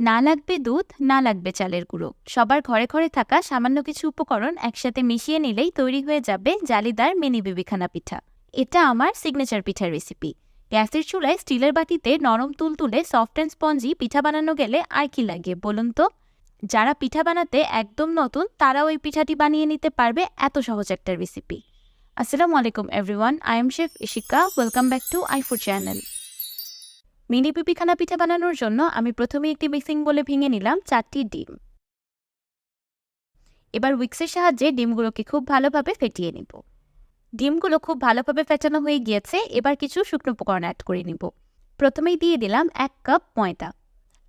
না লাগবে দুধ, না লাগবে চালের গুঁড়ো। সবার ঘরে ঘরে থাকা সামান্য কিছু উপকরণ একসাথে মিশিয়ে নিলেই তৈরি হয়ে যাবে জালিদার মিনি বিবিখানা পিঠা। এটা আমার সিগনেচার পিঠার রেসিপি গ্যাসের চুলায় স্টিলের বাটিতে নরম তুলতুলে সফট অ্যান্ড স্পঞ্জি পিঠা বানানো গেলে আর কি লাগে বলুন তো? যারা পিঠা বানাতে একদম নতুন, তারাও এই পিঠাটি বানিয়ে নিতে পারবে এত সহজ একটা রেসিপি আসসালামু আলাইকুম everyone I am chef Ishika welcome back to iFood channel mini পিপিখানা পিঠা বানানোর জন্য আমি প্রথমে একটি মিক্সিং বলে ভেঙে নিলাম চারটি ডিম। এবার উইক্সের সাহায্যে ডিমগুলোকে খুব ভালোভাবে ফেটিয়ে নিব। ডিমগুলো খুব ভালোভাবে ফেটানো হয়ে গিয়েছে, এবার কিছু শুকনো উপকরণ অ্যাড করে নিব। প্রথমেই দিয়ে দিলাম এক কাপ ময়দা।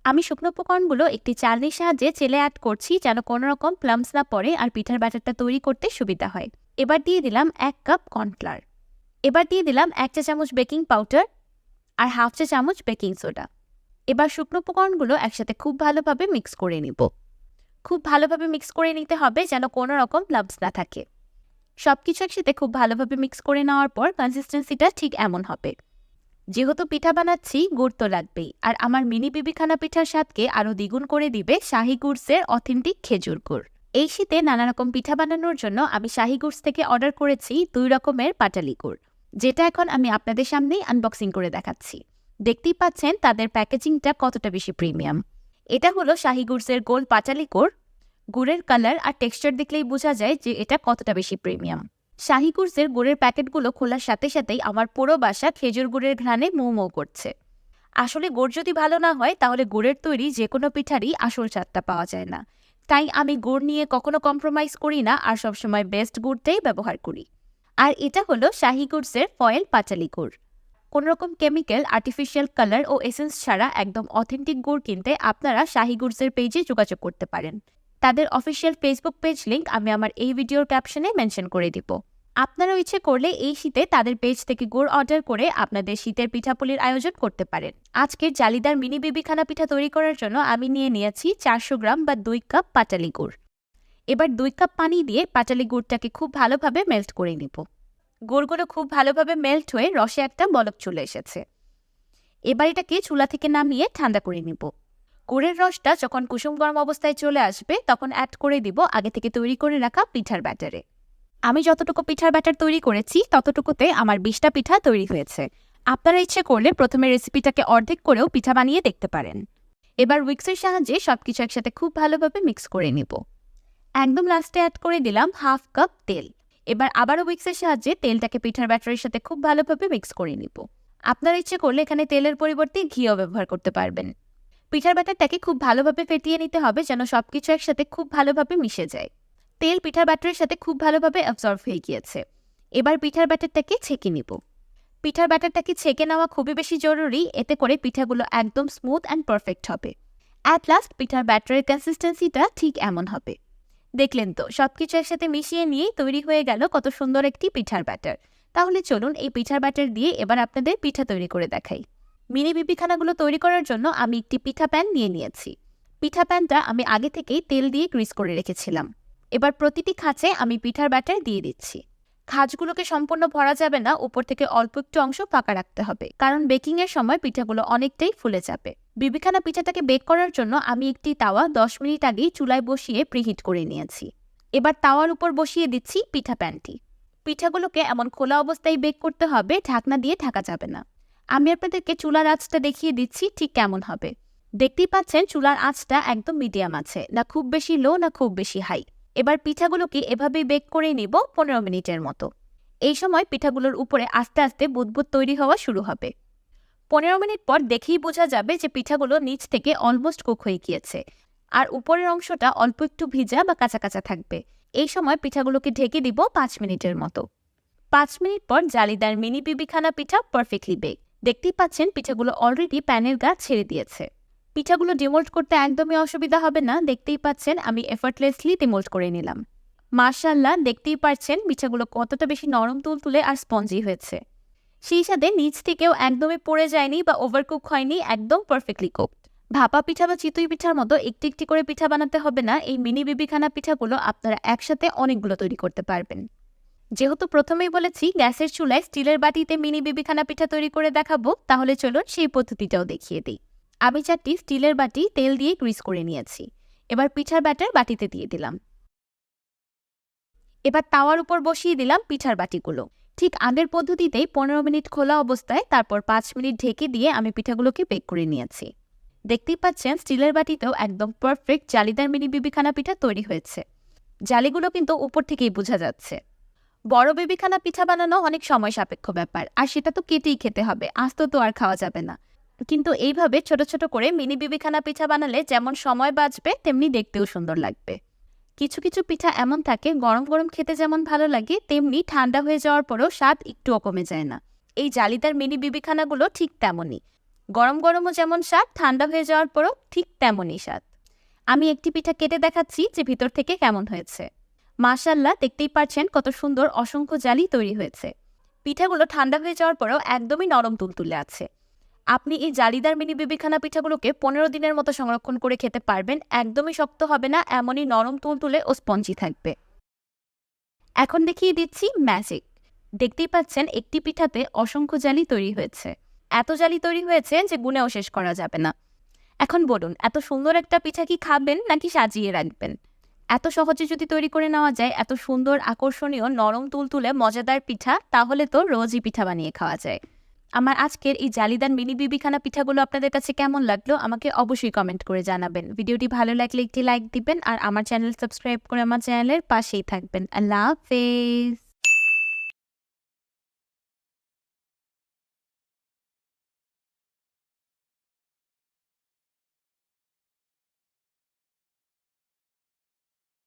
আমি শুকনো উপকরণগুলো একটি চালনির সাহায্যে চেলে অ্যাড করছি যেন কোনো রকম প্লামস না পড়ে আর পিঠার ব্যাটারটা তৈরি করতে সুবিধা হয়। এবার দিয়ে দিলাম এক কাপ কর্নফ্লাওয়ার এবার দিয়ে দিলাম এক চা চামচ বেকিং পাউডার আর হাফ চা চামচ বেকিং সোডা। এবার শুকনো উপকরণগুলো একসাথে খুব ভালোভাবে মিক্স করে নিব। খুব ভালোভাবে মিক্স করে নিতে হবে যেন কোনো রকম লাভস না থাকে। সব কিছু একসাথে খুব ভালোভাবে মিক্স করে নেওয়ার পর কনসিস্টেন্সিটা ঠিক এমন হবে। যেহেতু পিঠা বানাচ্ছি, গুড় তো লাগবেই। আর আমার মিনি বিবিখানা পিঠার স্বাদকে আরও দ্বিগুণ করে দিবে শাহি গুড়সের অথেন্টিক খেজুর গুড়। এই শীতে নানা রকম পিঠা বানানোর জন্য আমি শাহি গুড়স থেকে অর্ডার করেছি দুই রকমের পাটালি গুড়। যেটা এখন আমি আপনাদের সামনেই আনবক্সিং করে দেখাচ্ছি। দেখতেই পাচ্ছেন তাদের প্যাকেজিংটা কতটা বেশি প্রিমিয়াম। এটা হলো শাহি গুড়সের গোল পাটালি গুড়। গুড়ের কালার আর টেক্সচার দেখলেই বোঝা যায় যে এটা কতটা বেশি প্রিমিয়াম। শাহি গুড়সের গুড়ের প্যাকেটগুলো খোলার সাথে সাথেই আমার পুরো বাসা খেজুর গুড়ের ঘ্রাণে মৌ মৌ করছে। আসলে গুড় যদি ভালো না হয়, তাহলে গুড়ের তৈরি যে কোনো পিঠারই আসল স্বাদটা পাওয়া যায় না। তাই আমি গুড় নিয়ে কখনো কম্প্রোমাইজ করি না আর সবসময় বেস্ট গুড়টাই ব্যবহার করি। আর এটা হলো শাহি গুড়সের ফয়েল পাটালি গুড়। কোনো রকম কেমিক্যাল, আর্টিফিশিয়াল কালার ও এসেন্স ছাড়া একদম অথেন্টিক গুড় কিনতে আপনারা শাহি গুড়সের পেজে যোগাযোগ করতে পারেন। তাদের অফিসিয়াল ফেসবুক পেজ লিংক আমি আমার এই ভিডিওর ক্যাপশনে মেনশন করে দিব। আপনারাও ইচ্ছে করলে এই শীতে তাদের পেজ থেকে গুড় অর্ডার করে আপনাদের শীতের পিঠাপুলির আয়োজন করতে পারেন। আজকের জালিদার মিনি বিবিখানা পিঠা তৈরি করার জন্য আমি নিয়ে নিয়েছি চারশো গ্রাম বা দুই কাপ পাটালি গুড়। এবার দুই কাপ পানি দিয়ে পাটালি গুড়টাকে খুব ভালোভাবে মেল্ট করে নিব। গুড়গুলো খুব ভালোভাবে মেল্ট হয়ে রসে একটা বলক চলে এসেছে। এবার এটাকে চুলা থেকে নামিয়ে ঠান্ডা করে নিব। গুড়ের রসটা যখন কুসুম গরম অবস্থায় চলে আসবে, তখন অ্যাড করে দিব আগে থেকে তৈরি করে রাখা পিঠার ব্যাটারে আমি যতটুকু পিঠার ব্যাটার তৈরি করেছি, ততটুকুতে আমার বিশটা পিঠা তৈরি হয়েছে। আপনারা ইচ্ছে করলে প্রথমে রেসিপিটাকে অর্ধেক করেও পিঠা বানিয়ে দেখতে পারেন। এবার উইক্সের সাহায্যে সবকিছু একসাথে খুব ভালোভাবে মিক্স করে নিব। একদম লাস্টে অ্যাড করে দিলাম হাফ কাপ তেল। এবার আবারও উইক্সের সাহায্যে তেলটাকে পিঠার ব্যাটারের সাথে খুব ভালোভাবে মিক্স করে নিব। আপনার ইচ্ছে করলে এখানে তেলের পরিবর্তে ঘিও ব্যবহার করতে পারবেন। পিঠার ব্যাটারটাকে খুব ভালোভাবে ফেটিয়ে নিতে হবে যেন সবকিছু একসাথে খুব ভালোভাবে মিশে যায়। তেল পিঠার ব্যাটারের সাথে খুব ভালোভাবে অ্যাবজর্ব হয়ে গিয়েছে। এবার পিঠার ব্যাটারটাকে ছেঁকে নিব। পিঠার ব্যাটারটাকে ছেঁকে নেওয়া খুবই বেশি জরুরি, এতে করে পিঠাগুলো একদম স্মুথ অ্যান্ড পারফেক্ট হবে। অ্যাট লাস্ট পিঠার ব্যাটারের কনসিস্টেন্সিটা ঠিক এমন হবে। দেখলেন তো, সবকিছু একসাথে মিশিয়ে নিয়েই তৈরি হয়ে গেল কত সুন্দর একটি পিঠার ব্যাটার। তাহলে চলুন এই পিঠার ব্যাটার দিয়ে এবার আপনাদের পিঠা তৈরি করে দেখাই। মিনি বিপিখানাগুলো তৈরি করার জন্য আমি একটি পিঠা প্যান নিয়ে নিয়েছি। পিঠা প্যানটা আমি আগে থেকেই তেল দিয়ে গ্রিস করে রেখেছিলাম। এবার প্রতিটি খাঁচে আমি পিঠার ব্যাটার দিয়ে দিচ্ছি। খাঁজগুলোকে সম্পূর্ণ ভরা যাবে না, উপর থেকে অল্প একটু অংশ ফাঁকা রাখতে হবে, কারণ বেকিংয়ের সময় পিঠাগুলো অনেকটাই ফুলে যাবে। বিবিখানা পিঠাটাকে বেক করার জন্য আমি একটি তাওয়া দশ মিনিট আগেই চুলায় বসিয়ে প্রিহিট করে নিয়েছি। এবার তাওয়ার উপর বসিয়ে দিচ্ছি পিঠা প্যানটি। পিঠাগুলোকে এমন খোলা অবস্থায় বেক করতে হবে, ঢাকনা দিয়ে ঢাকা যাবে না। আমি আপনাদেরকে চুলার আঁচটা দেখিয়ে দিচ্ছি ঠিক কেমন হবে। দেখতেই পাচ্ছেন চুলার আঁচটা একদম মিডিয়াম আছে, না খুব বেশি লো, না খুব বেশি হাই। এবার পিঠাগুলোকে এভাবেই বেক করে নিব পনেরো মিনিটের মতো। এই সময় পিঠাগুলোর উপরে আস্তে আস্তে বুদবুদ তৈরি হওয়া শুরু হবে। পনেরো মিনিট পর দেখেই বোঝা যাবে যে পিঠাগুলো নিচ থেকে অলমোস্ট কুক হয়ে গিয়েছে। আর উপরের অংশটা অল্প একটু ভিজা বা কাঁচা কাঁচা থাকবে। এই সময় পিঠাগুলোকে ঢেকে দিব পাঁচ মিনিটের মতো। পাঁচ মিনিট পর জালিদার মিনি বিবিখানা পিঠা পারফেক্টলি বেক দেখতেই পাচ্ছেন পিঠাগুলো অলরেডি প্যানের গা ছেড়ে দিয়েছে। পিঠাগুলো ডিমোল্ড করতে একদমই অসুবিধা হবে না। দেখতেই পাচ্ছেন আমি এফার্টলেসলি ডিমোল্ড করে নিলাম। মার্শাল্লাহ দেখতেই পাচ্ছেন পিঠাগুলো কতটা বেশি নরম, তুলতুলে আর স্পঞ্জি হয়েছে। সেই সাথে নিচ থেকেও একদমই পড়ে যায়নি বা ওভারকুক হয়নি, একদম পারফেক্টলি কুকড ভাপা পিঠা বা চিতুই পিঠার মতো একটি একটি করে পিঠা বানাতে হবে না, এই মিনি বিবিখানা পিঠাগুলো আপনারা একসাথে অনেকগুলো তৈরি করতে পারবেন। যেহেতু প্রথমেই বলেছি, গ্যাসের চুলায় স্টিলের বাটিতে মিনি বিবিখানা পিঠা তৈরি করে দেখাবো, তাহলে চলুন সেই পদ্ধতিটাও দেখিয়ে দিই। আমি চারটি স্টিলের বাটি তেল দিয়ে গ্রিস করে নিয়েছি। এবার পিঠার ব্যাটার বাটিতে দিয়ে দিলাম। এবার তাওয়ার উপর বসিয়ে দিলাম পিঠার বাটিগুলো। ঠিক আগের পদ্ধতিতেই পনেরো মিনিট খোলা অবস্থায়, তারপর পাঁচ মিনিট ঢেকে দিয়ে আমি পিঠাগুলোকে বেক করে নিয়েছি। দেখতেই পাচ্ছেন, স্টিলের বাটিতেও একদম পারফেক্ট জালিদার মিনি বিবিখানা পিঠা তৈরি হয়েছে। জালিগুলো কিন্তু উপর থেকেই বোঝা যাচ্ছে। বড় বিবিখানা পিঠা বানানো অনেক সময় সাপেক্ষ ব্যাপার, আর সেটা তো কেটেই খেতে হবে, আস্ত তো আর খাওয়া যাবে না। কিন্তু এইভাবে ছোট ছোট করে মিনি বিবিখানা পিঠা বানালে যেমন সময় বাঁচবে, তেমনি দেখতেও সুন্দর লাগবে। কিছু কিছু পিঠা এমন থাকে, গরম গরম খেতে যেমন ভালো লাগে, তেমনি ঠান্ডা হয়ে যাওয়ার পরও স্বাদ একটুও কমে যায় না। এই জালিদার মিনি বিবিখানাগুলো ঠিক তেমনই। গরম, গরমও যেমন স্বাদ, ঠান্ডা হয়ে যাওয়ার পরও ঠিক তেমনই স্বাদ। আমি একটি পিঠা কেটে দেখাচ্ছি যে ভিতর থেকে কেমন হয়েছে। মাশাল্লাহ দেখতেই পারছেন কত সুন্দর, অসংখ্য জালি তৈরি হয়েছে। পিঠাগুলো ঠান্ডা হয়ে যাওয়ার পরেও একদমই নরম তুলতুলে আছে। আপনি এই জালিদার মিনি বিবিখানা পিঠাগুলোকে পনেরো দিনের মতো সংরক্ষণ করে খেতে পারবেন। একদমই শক্ত হবে না, এমনই নরম তুলতুলে ও স্পঞ্জি থাকবে। এখন দেখিয়ে দিচ্ছি ম্যাজিক। দেখতেই পাচ্ছেন একটি পিঠাতে অসংখ্য জালি তৈরি হয়েছে। এত জালি তৈরি হয়েছে যে গুনেও শেষ করা যাবে না। এখন বলুন, এত সুন্দর একটা পিঠা কি খাবেন নাকি সাজিয়ে রাখবেন? এত সহজে যদি তৈরি করে নেওয়া যায়, এত সুন্দর আকর্ষণীয় নরম তুলতুলে মজাদার পিঠা, তাহলে তো রোজই পিঠা বানিয়ে খাওয়া যায়। আমার আজকের এই জালিদান মিনি বিবিখানা পিঠাগুলো আপনাদের কাছে কেমন লাগল, আমাকে অবশ্যই কমেন্ট করে জানাবেন। ভিডিওটি ভালো লাগলে একটি লাইক দিবেন আর আমার চ্যানেল সাবস্ক্রাইব করে আমার চ্যানেলের পাশেই থাকবেন। আল্লাহ হাফেজ।